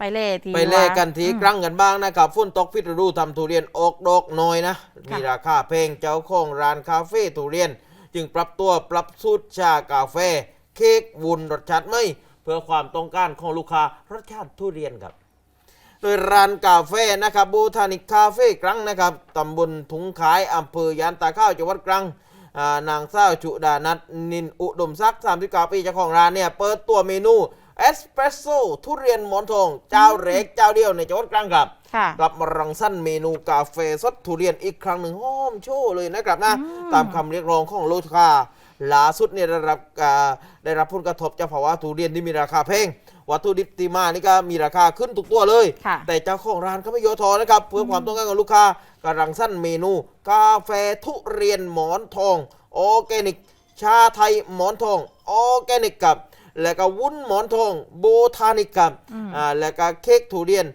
ไปเล่ทีไปเล่กันทีว่าครั้งกันบ้างนะครับฝนตกพิษฤดูทำทุเรียนออกดอกน้อยนะค่ะมีราคาแพงเจ้าของร้านคาเฟ่ทุเรียน จึงปรับตัวปรับสูตรชากาแฟ เค้กวุ้นรสชาติไม่ เพื่อความต้องการของลูกค้ารสชาติทุเรียนครับ โดยร้านกาแฟนะครับบูทานิกคาเฟ่ครั้งนะครับตำบลถุงขายอำเภอยานตาข้าวจังหวัดตรังอ่านางสาวจุดานัทนินอุดมศักดิ์39ปีเจ้าของร้านเนี่ยเปิดตัวเมนู เอสเปรสโซ่ทุเรียนหมอนทอง เจ้าเล็กเจ้าเดียวในจังหวัดตรังครับค่ะกลับมารังสรรค์เมนูกาแฟสดทุเรียนอีกครั้งหนึ่งหอมโชว์เลยนะครับนะตามคำเรียกร้องของลูกค้าล่าสุดเนี่ยได้รับอ่าได้รับผลกระทบจากภาวะทุเรียนที่มีราคาแพงวัตถุดิบที่มานี่ก็มีราคาขึ้นทุกตัวเลย ค่ะ แต่เจ้าของร้านก็ไม่ย่อท้อนะครับ เพื่อความต้องการของลูกค้ากำลังสร้างเมนู กาแฟทุเรียนหมอนทองออร์แกนิก ชาไทยหมอนทองออร์แกนิกกับ แล้วก็วุ้นหมอนทองโบทานิกกับอ่าแล้วก็เค้กทุเรียนห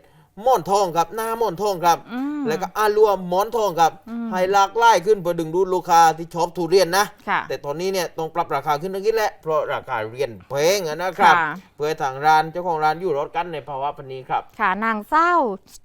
มอนทองครับ หน้าหมอนทองครับอืมแล้วก็อาลัวหมอนทองครับให้หลากหลายขึ้นเพื่อดึงดูดลูกค้าที่ชอบทุเรียนนะค่ะแต่ตอนนี้เนี่ยต้องปรับราคาขึ้นทั้งนี้แหละเพราะราคาเรียนแพงอะนะครับค่ะเพื่อให้ทางร้านเจ้าของร้านอยู่รอดกันในภาวะพันนี้ครับ ค่ะนางเศร้า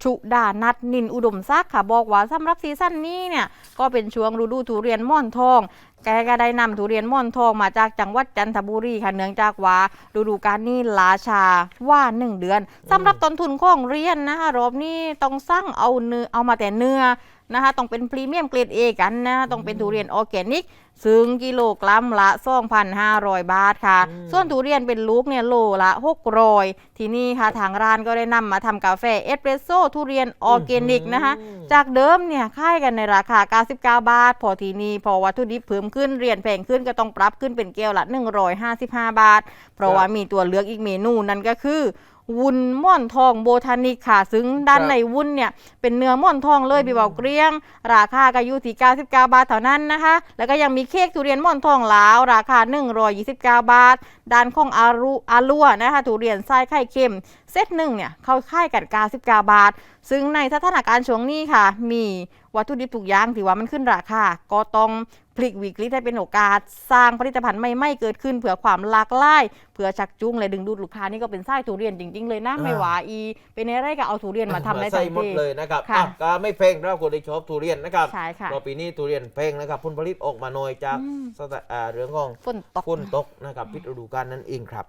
ชุดานัดนินอุดมศักดิ์ค่ะบอกว่าสำหรับซีซั่นนี้เนี่ยก็เป็นช่วงฤดูทุเรียนม่อนทองแกก็ได้นำทุเรียนม่อนทองมาจากจังหวัดจันทบุรีค่ะเนื่องจากว่าฤดูกาลนี้ลาชาว่าหนึ่งเดือนสำหรับต้นทุนของเรียนนะคะรอบนี้ต้องสร้างเอาเนื้อเอามาแต่เนื้อนะคะ ต้องเป็นพรีเมียมเกรดเอกันนะต้องเป็นทุเรียนออร์แกนิก ซึ่งกิโลกรัมละ 2,500 บาทค่ะ ส่วนทุเรียนเป็นลูกเนี่ยโลละ600ทีนี้ค่ะทางร้านก็ได้นำมาทำกาแฟเอสเปรสโซ่ทุเรียนออร์แกนิกนะคะ จากเดิมเนี่ยค่ายกันในราคา 99 บาท พอทีนี้พอวัตถุดิบเพิ่มขึ้นเรียนแพงขึ้นก็ต้องปรับขึ้นเป็นแก้วละ 155 บาท เพราะว่ามีตัวเลือกอีกเมนูนั่นก็คือ วุ้นม่อนทองโบทานิกค่ะ ซึ่งด้านครับในวุ้นเนี่ยเป็นเนื้อม่อนทองเลยพี่เบาเกลี้ยง ราคาก็อยู่ที่99 บาทเท่านั้นนะคะ แล้วก็ยังมีเค้กทุเรียนม่อนทองลาว ราคา 129 บาท ด้านของอารุอาลัวนะคะทุเรียนไส้ไข่เค็มเซตหนึ่งเนี่ยเขาค่ายกัน 99 บาทซึ่งในสถานการณ์ช่วงนี้ค่ะ มีวัตถุดิบทุกอย่างที่ว่ามันขึ้นราคา ก็ต้องพลิกวิกฤตให้เป็นโอกาส สร้างผลิตภัณฑ์ใหม่ๆเกิดขึ้นเผื่อความหลากหลายเผื่อชักจูงและดึงดูดลูกค้านี่ก็เป็นไส้ทุเรียนจริง ๆ เลยนะไม่หวาอี เป็นอะไรก็เอาทุเรียนมาทำได้ใส่ทั้งหมดที่เลยนะครับค่ะ อะก็ไม่แพงสำหรับคนที่ชอบทุเรียนนะครับใช่ค่ะ เพราะปีนี้ทุเรียนแพงนะครับผลผลิตออกมาน้อยจากอืม สถาอ่าเรื่องของฝนตกฝนตกนะครับพิษฤดูกาลนั่นเองครับ